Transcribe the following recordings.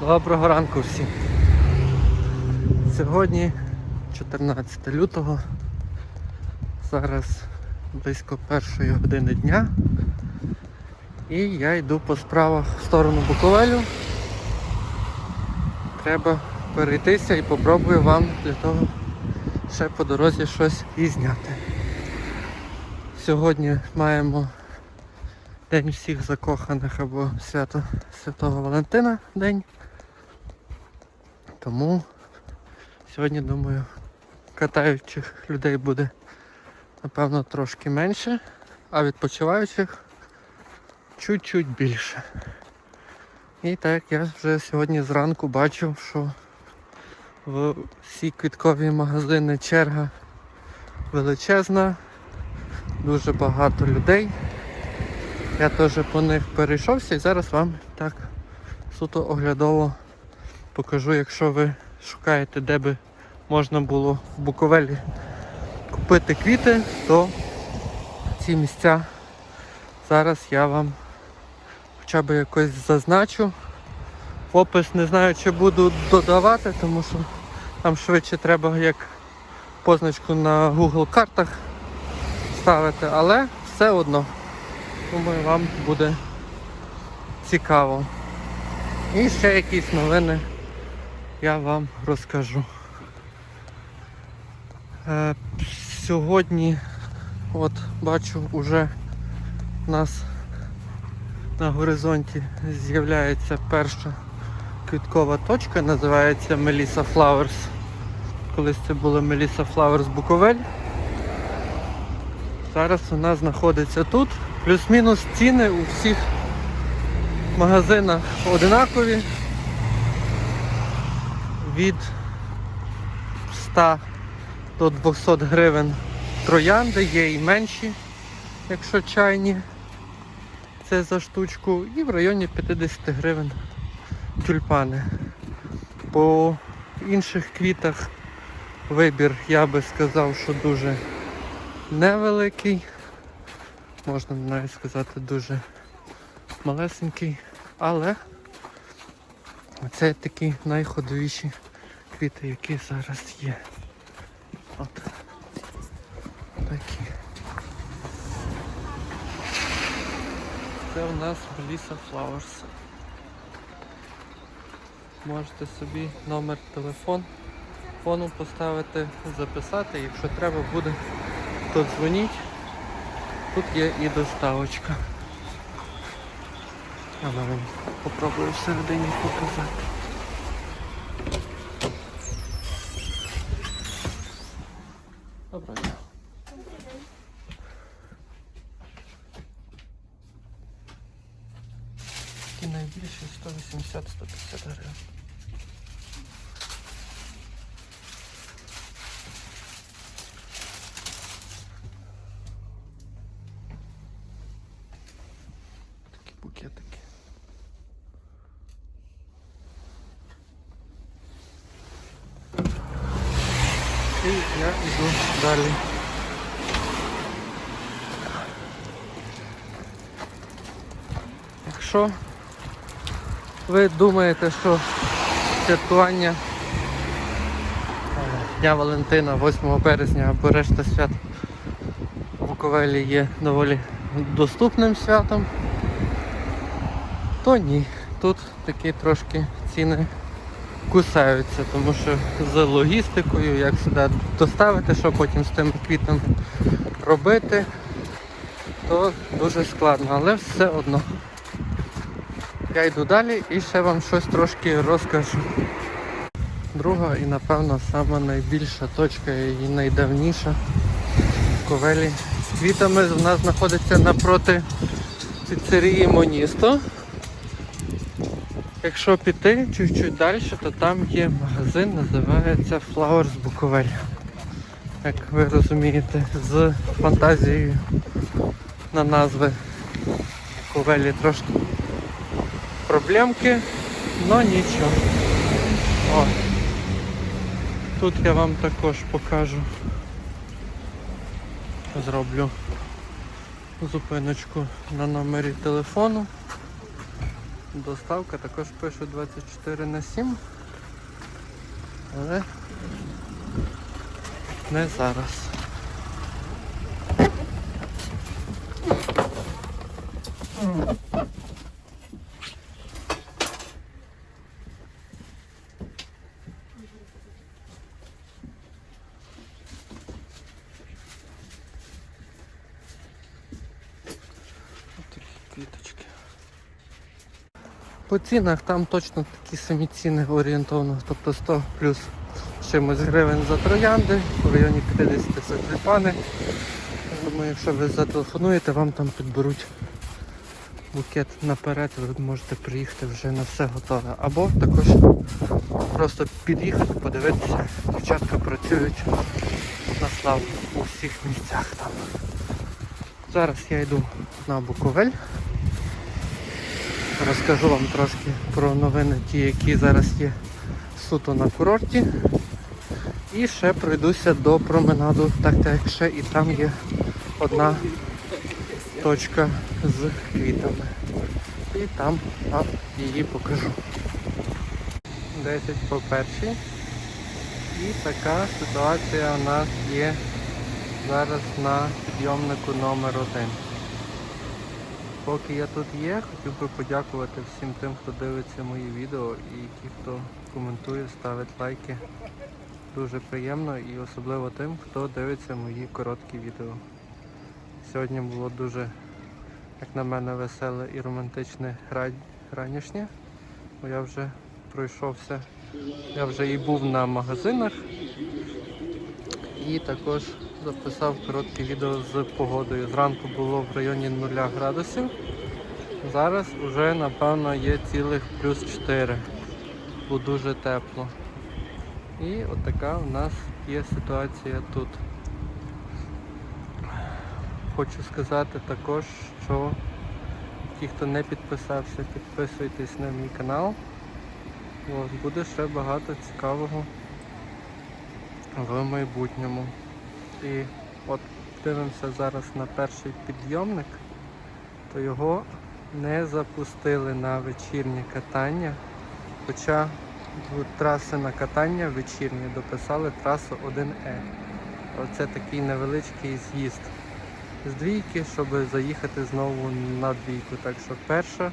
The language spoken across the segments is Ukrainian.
Доброго ранку всім. Сьогодні 14 лютого. Зараз близько першої години дня. І я йду по справах в сторону Буковелю. Треба перейтися і попробую вам для того ще по дорозі щось і зняти. Сьогодні маємо День всіх закоханих або свято Святого Валентина день. Тому сьогодні, думаю, катаючих людей буде напевно трошки менше, а відпочиваючих чуть-чуть більше. І так я вже сьогодні зранку бачив, що в всі квіткові магазини черга величезна, дуже багато людей. Я теж по них перейшовся і зараз вам так суто оглядово покажу, якщо ви шукаєте, де би можна було в Буковелі купити квіти, то ці місця зараз я вам хоча б якось зазначу. В опис не знаю, чи буду додавати, тому що там швидше треба як позначку на Google картах ставити, але все одно. Думаю, вам буде цікаво. І ще якісь новини я вам розкажу. Е, сьогодні от бачу уже у нас на горизонті з'являється перша квіткова точка, називається Melissa Flowers. Колись це було Melissa Flowers Буковель. Зараз вона знаходиться тут. Плюс-мінус ціни у всіх магазинах одинакові. Від 100 до 200 гривень троянди, є і менші, якщо чайні. Це за штучку. І в районі 50 гривень тюльпани. По інших квітах вибір я би сказав, що дуже невеликий можна навіть сказати дуже малесенький, але це такі найходовіші квіти, які зараз є. От такі. Це у нас Melissa Flowers. Можете собі номер телефон, фону поставити, записати, якщо треба буде, то дзвоніть. Тут є і доставочка. Але вам попробую всередині показати. Доброго дня. І найбільше 180-150 гривень. Такі букетики. І я йду далі. Якщо ви думаєте, що святкування Дня Валентина 8 березня або решта свят в Буковелі є доволі доступним святом, то ні. Тут такі трошки ціни кусаються, тому що з логістикою, як сюди доставити, що потім з тими квітами робити, то дуже складно, але все одно. Я йду далі і ще вам щось трошки розкажу. Друга і напевно сама найбільша точка і найдавніша в Ковелі. З квітами нас знаходиться напроти піцерії Моністо. Якщо піти чуть-чуть далі, то там є магазин, називається Flowers Буковель. Як ви розумієте, з фантазією на назви Буковелі трошки проблемки, але нічого. О. Тут я вам також покажу. Зроблю зупиночку на номері телефону. доставка також пише 24 на 7. Але не зараз. Ось такі квіточки. По цінах там точно такі самі ціни орієнтовно, тобто 100 плюс чимось гривень за троянди, в районі 50 за тюльпани. Думаю, якщо ви зателефонуєте, вам там підберуть букет наперед, ви можете приїхати вже на все готове. Або також просто під'їхати, подивитися, дівчатка працюють на славу у всіх місцях там. Зараз я йду на Буковель. Розкажу вам трошки про новини, ті, які зараз є суто на курорті. І ще пройдуся до променаду, так як ще і там є одна точка з квітами. І там вам її покажу. 10 по першій. І така ситуація у нас є зараз на підйомнику номер 1 Поки я тут є, хотів би подякувати всім тим, хто дивиться мої відео і ті, хто коментує, ставить лайки. Дуже приємно і особливо тим, хто дивиться мої короткі відео. Сьогодні було дуже, як на мене, веселе і романтичне ранішнє, бо я вже пройшовся, я вже і був на магазинах і також записав коротке відео з погодою. Зранку було в районі 0 градусів. Зараз вже напевно є цілих плюс 4. Бо дуже тепло. І от така в нас є ситуація тут. Хочу сказати також, що ті, хто не підписався, підписуйтесь на мій канал. Буде ще багато цікавого в майбутньому. І от дивимося зараз на перший підйомник, то його не запустили на вечірнє катання, хоча траси на катання вечірнє дописали трасу 1Е. Оце такий невеличкий з'їзд з двійки, щоб заїхати знову на двійку. Так що перша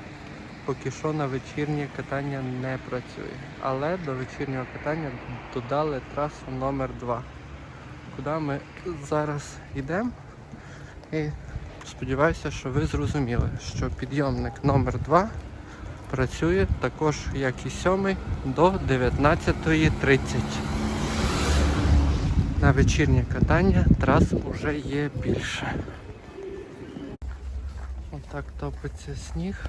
поки що на вечірнє катання не працює. Але до вечірнього катання додали трасу номер 2 куди ми зараз йдемо. І сподіваюся, що ви зрозуміли, що підйомник номер 2 працює також як і 7 до 19.30. На вечірнє катання трас вже є більше. Отак топиться сніг,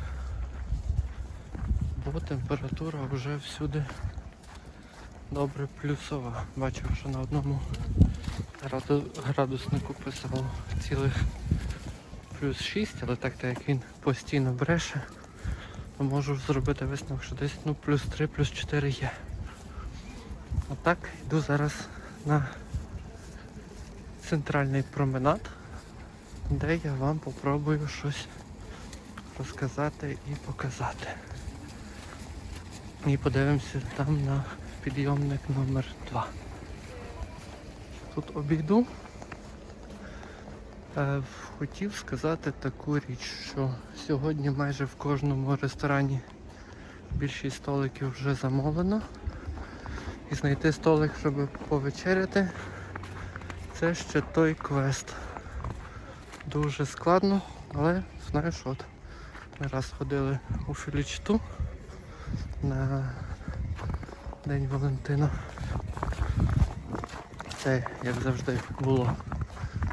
бо температура вже всюди добре плюсова. Бачив, що на одному градуснику писало цілих плюс 6, але так так як він постійно бреше, то можу зробити висновок, що десь ну, плюс 3, плюс 4 є. Отак йду зараз на центральний променад, де я вам попробую щось розказати і показати. І подивимося там на підйомник номер 2 Тут обійду. Е, Хотів сказати таку річ, що сьогодні майже в кожному ресторані більшість столиків вже замовлено. І знайти столик, щоб повечеряти, це ще той квест. Дуже складно, але знаю, що от ми раз ходили у Філічту на День Валентина. Це, як завжди, було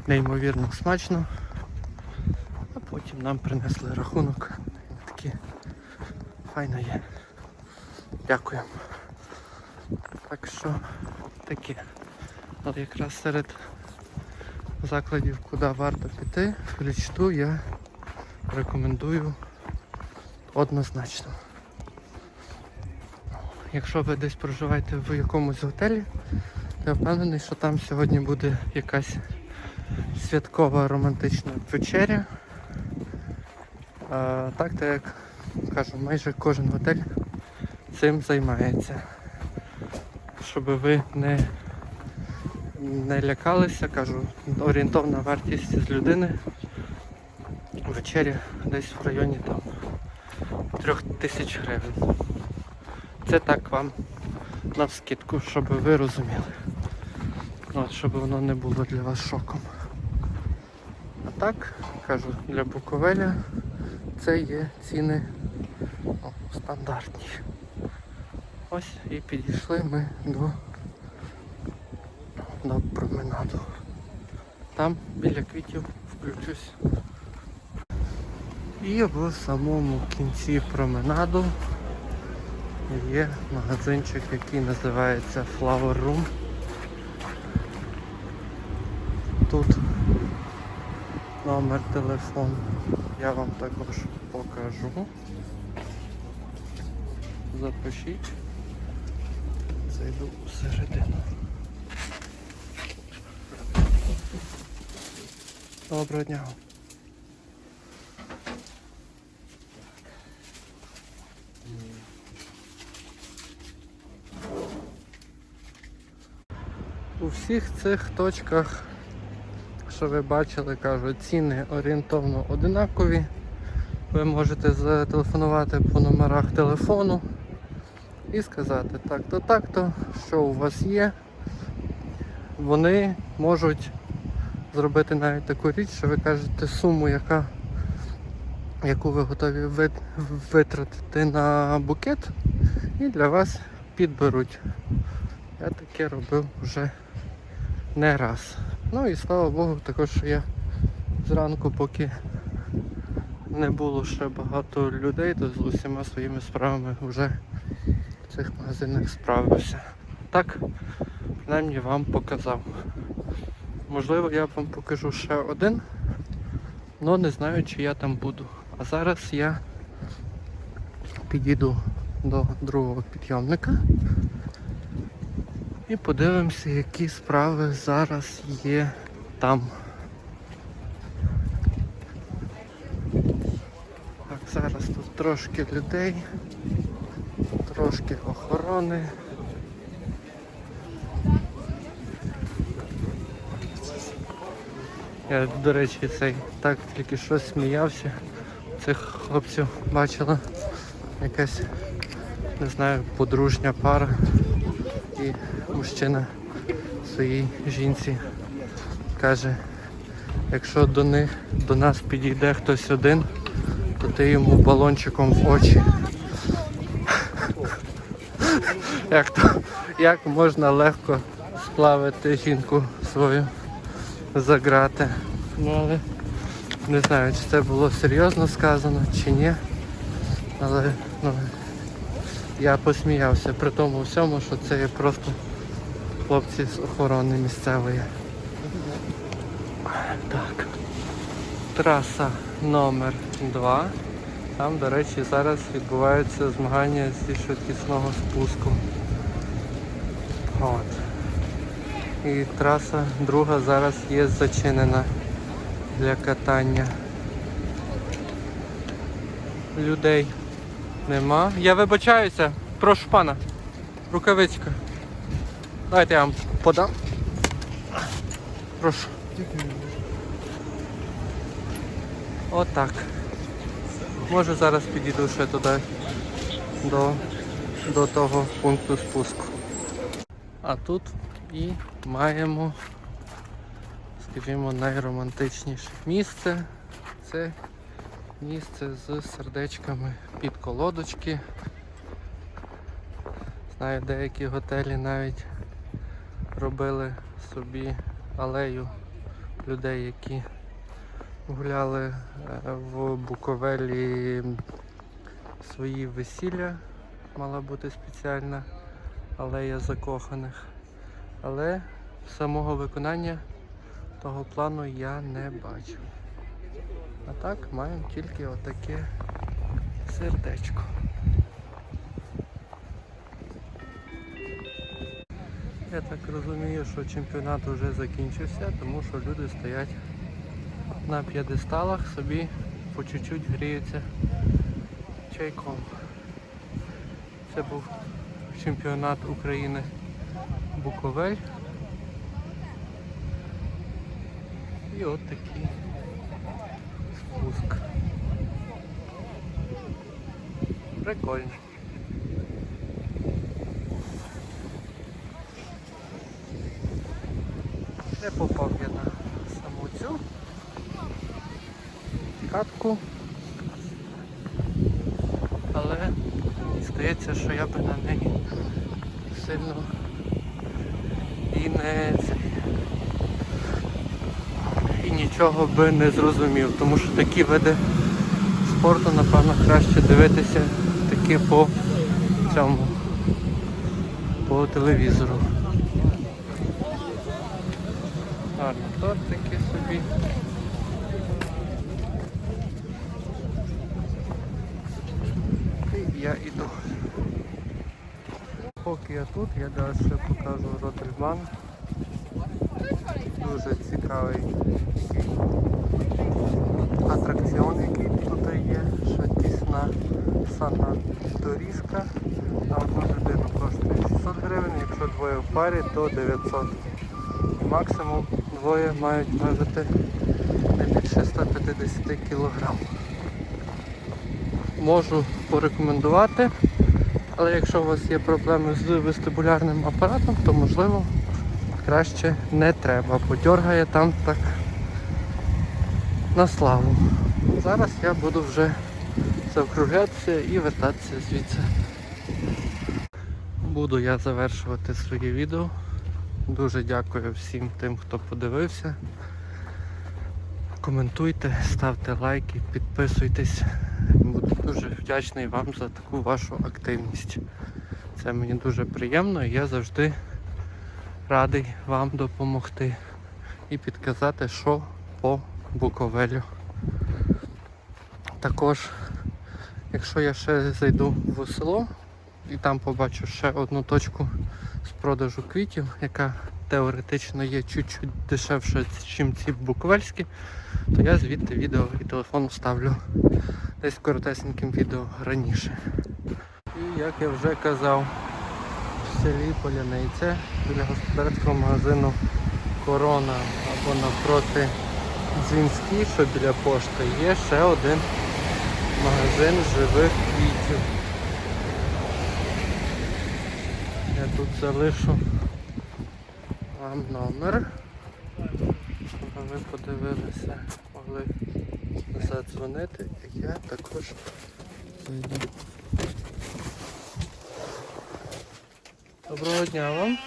неймовірно смачно. А потім нам принесли рахунок. Такі файно є. Дякую. Так що таке. От якраз серед закладів, куди варто піти, в я рекомендую однозначно. Якщо ви десь проживаєте в якомусь готелі, я впевнений, що там сьогодні буде якась святкова романтична вечеря. Так, так як кажу, майже кожен готель цим займається. Щоб ви не, не лякалися, кажу, орієнтовна вартість з людини вечері десь в районі там трьох тисяч гривень. Це так вам навскидку, щоб ви розуміли. Щоб воно не було для вас шоком. А так, кажу, для Буковеля це є ціни ну, стандартні. Ось і підійшли ми до, до променаду. Там біля квітів включусь. І в самому кінці променаду є магазинчик, який називається Flower Room. Тут номер телефону я вам також покажу. Запишіть. Зайду всередину. Доброго дня. У всіх цих точках, що ви бачили, кажуть, ціни орієнтовно одинакові. Ви можете зателефонувати по номерах телефону і сказати так-то, так-то, що у вас є. Вони можуть зробити навіть таку річ, що ви кажете суму, яка, яку ви готові витратити на букет, і для вас підберуть. Я таке робив вже не раз. Ну і слава Богу, також я зранку, поки не було ще багато людей, то з усіма своїми справами вже в цих магазинах справився. Так, принаймні вам показав. Можливо, я вам покажу ще один, але не знаю, чи я там буду. А зараз я підійду до другого підйомника і подивимося, які справи зараз є там. Так, зараз тут трошки людей, трошки охорони. Я, до речі, цей так тільки що сміявся. Цих хлопців бачила якась, не знаю, подружня пара і мужчина своїй жінці каже, якщо до них до нас підійде хтось один, то ти йому балончиком в очі. Як то як можна легко сплавити жінку свою за грати. Ну але не знаю, чи це було серйозно сказано, чи ні. Але ну, я посміявся при тому всьому, що це є просто хлопці з охорони місцевої. Так. Траса номер 2. Там, до речі, зараз відбуваються змагання зі швидкісного спуску. От. І траса друга зараз є зачинена для катання. Людей нема. Я вибачаюся. Прошу пана. Рукавичка. Давайте я вам подам. Прошу. Отак. Може зараз підійду ще туди до, до того пункту спуску. А тут і маємо, скажімо, найромантичніше місце. Це місце з сердечками під колодочки. Знаю, деякі готелі навіть робили собі алею людей, які гуляли е, в Буковелі свої весілля. Мала бути спеціальна алея закоханих. Але самого виконання того плану я не бачу. А так маємо тільки отаке сердечко. Я так розумію, що чемпіонат вже закінчився, тому що люди стоять на п'єдесталах, собі по чуть-чуть гріються чайком. Це був чемпіонат України Буковель. І от такий Прикольно. Не попав я на саму цю катку. Але здається, що я би на неї сильно і не і нічого би не зрозумів, тому що такі види спорту, напевно, краще дивитися таки по цьому, по телевізору. Гарно, тортики собі. Я іду. Поки я тут, я далі покажу Ротельбан. Дуже цікавий атракціон, який санна доріжка. На одну людину коштує 600 гривень, якщо двоє в парі, то 900. І максимум двоє мають важити не більше 150 кг. Можу порекомендувати, але якщо у вас є проблеми з вестибулярним апаратом, то можливо краще не треба, подьоргає там так на славу. Зараз я буду вже завкруглятися і вертатися звідси. Буду я завершувати своє відео. Дуже дякую всім тим, хто подивився. Коментуйте, ставте лайки, підписуйтесь. Буду дуже вдячний вам за таку вашу активність. Це мені дуже приємно і я завжди радий вам допомогти і підказати, що по Буковелю. Також, якщо я ще зайду в село і там побачу ще одну точку з продажу квітів, яка теоретично є чуть-чуть дешевше, ніж ці буковельські, то я звідти відео і телефон вставлю десь коротесеньким відео раніше. І як я вже казав, в селі Поляниця біля господарського магазину Корона або навпроти Дзвінський, що біля пошти, є ще один магазин живих квітів. Я тут залишу вам номер, щоб ви подивилися, могли задзвонити, і я також зайду. Доброго дня вам.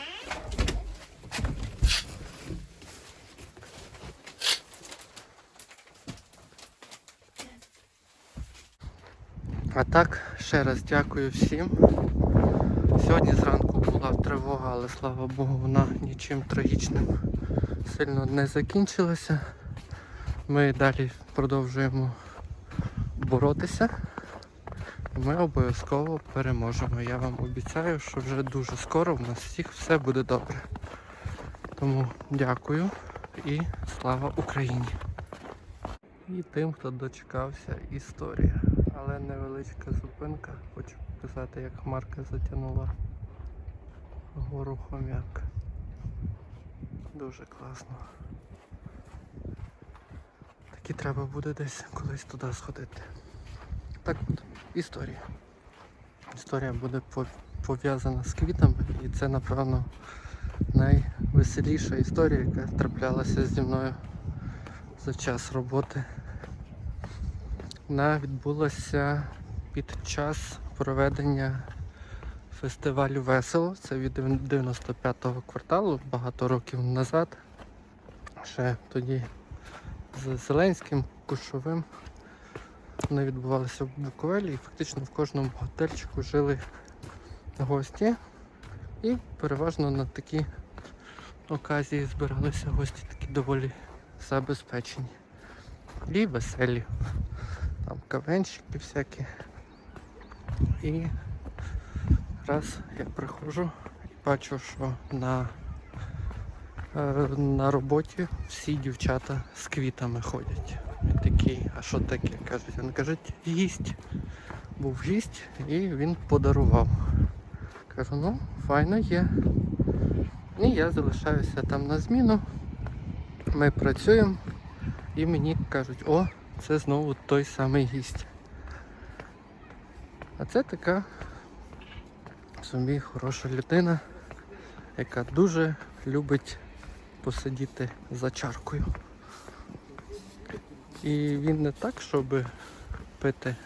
А так, ще раз дякую всім. Сьогодні зранку була тривога, але слава Богу, вона нічим трагічним сильно не закінчилася. Ми далі продовжуємо боротися. Ми обов'язково переможемо. Я вам обіцяю, що вже дуже скоро в нас всіх все буде добре. Тому дякую і слава Україні! І тим, хто дочекався історія. Але невеличка зупинка. Хочу показати, як хмарка затягнула гору хом'як. Дуже класно. Так і треба буде десь колись туди сходити. Так от, історія. Історія буде пов'язана з квітами і це, напевно, найвеселіша історія, яка траплялася зі мною за час роботи. Вона відбулася під час проведення фестивалю Весело. Це від 95-го кварталу, багато років назад. Ще тоді з Зеленським, Кушовим. Вони відбувалися в Буковелі і фактично в кожному готельчику жили гості. І переважно на такі оказії збиралися гості такі доволі забезпечені. І веселі. Там кавенчики всякі. І раз я приходжу і бачу, що на, е, на роботі всі дівчата з квітами ходять. І такі, а що таке? Кажуть, вони кажуть, гість. був гість і він подарував. Кажу, ну, файно є. І я залишаюся там на зміну. Ми працюємо і мені кажуть, о, це знову той самий гість. А це така собі хороша людина, яка дуже любить посидіти за чаркою. І він не так, щоб пити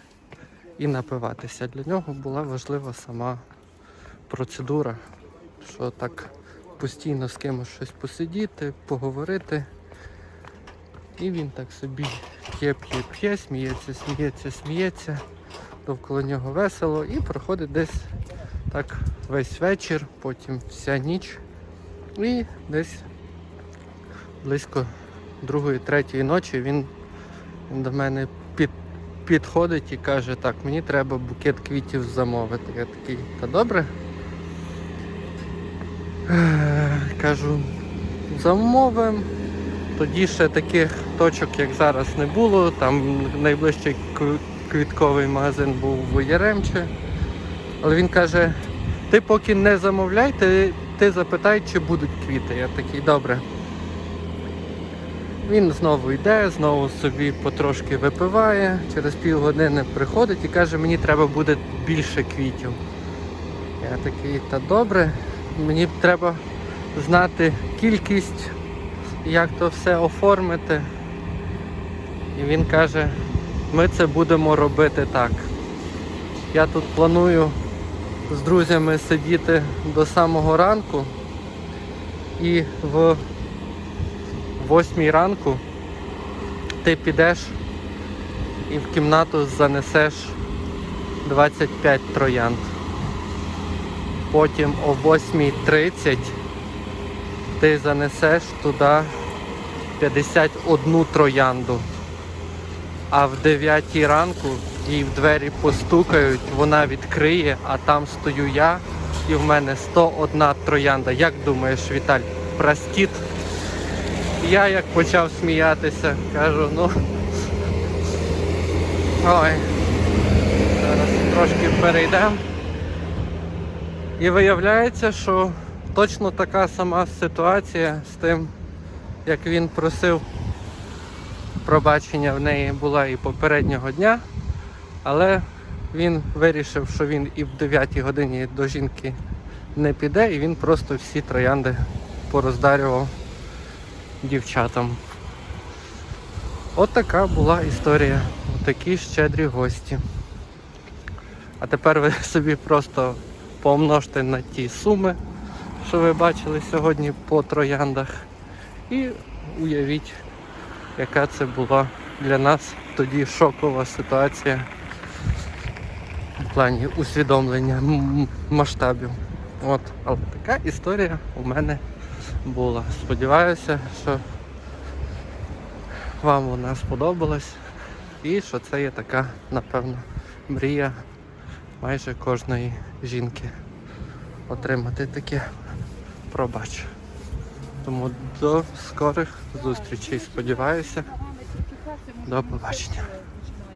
і напиватися. Для нього була важлива сама процедура, що так постійно з кимось щось посидіти, поговорити. І він так собі п'є, п'є, п'є, сміється, сміється, сміється. Довкола нього весело і проходить десь так весь вечір, потім вся ніч. І десь близько другої, третьої ночі він до мене під, підходить і каже, так, мені треба букет квітів замовити. Я такий, та добре. Кажу, замовимо. Тоді ще таких точок, як зараз, не було. Там найближчий квітковий магазин був в Яремче. Але він каже, ти поки не замовляй, ти, ти запитай, чи будуть квіти. Я такий, добре. Він знову йде, знову собі потрошки випиває, через півгодини приходить і каже, мені треба буде більше квітів. Я такий, та добре, мені треба знати кількість, як то все оформити. І він каже, ми це будемо робити так. Я тут планую з друзями сидіти до самого ранку і в восьмій ранку ти підеш і в кімнату занесеш 25 троянд. Потім о 8.30 ти занесеш туди 51 троянду. А в 9 ранку їй в двері постукають, вона відкриє, а там стою я і в мене 101 троянда. Як думаєш, Віталь, простіт? Я як почав сміятися, кажу, ну ой, зараз трошки перейдемо. І виявляється, що точно така сама ситуація з тим, як він просив пробачення в неї була і попереднього дня, але він вирішив, що він і в 9 годині до жінки не піде, і він просто всі троянди пороздарював дівчатам. От така була історія. Такі щедрі гості. А тепер ви собі просто помножте на ті суми, що ви бачили сьогодні по трояндах. І уявіть, яка це була для нас тоді шокова ситуація в плані усвідомлення масштабів. От, але така історія у мене була. Сподіваюся, що вам вона сподобалась і що це є така, напевно, мрія майже кожної жінки отримати таке пробач. Тому до скорих зустрічей. Сподіваюся. До побачення.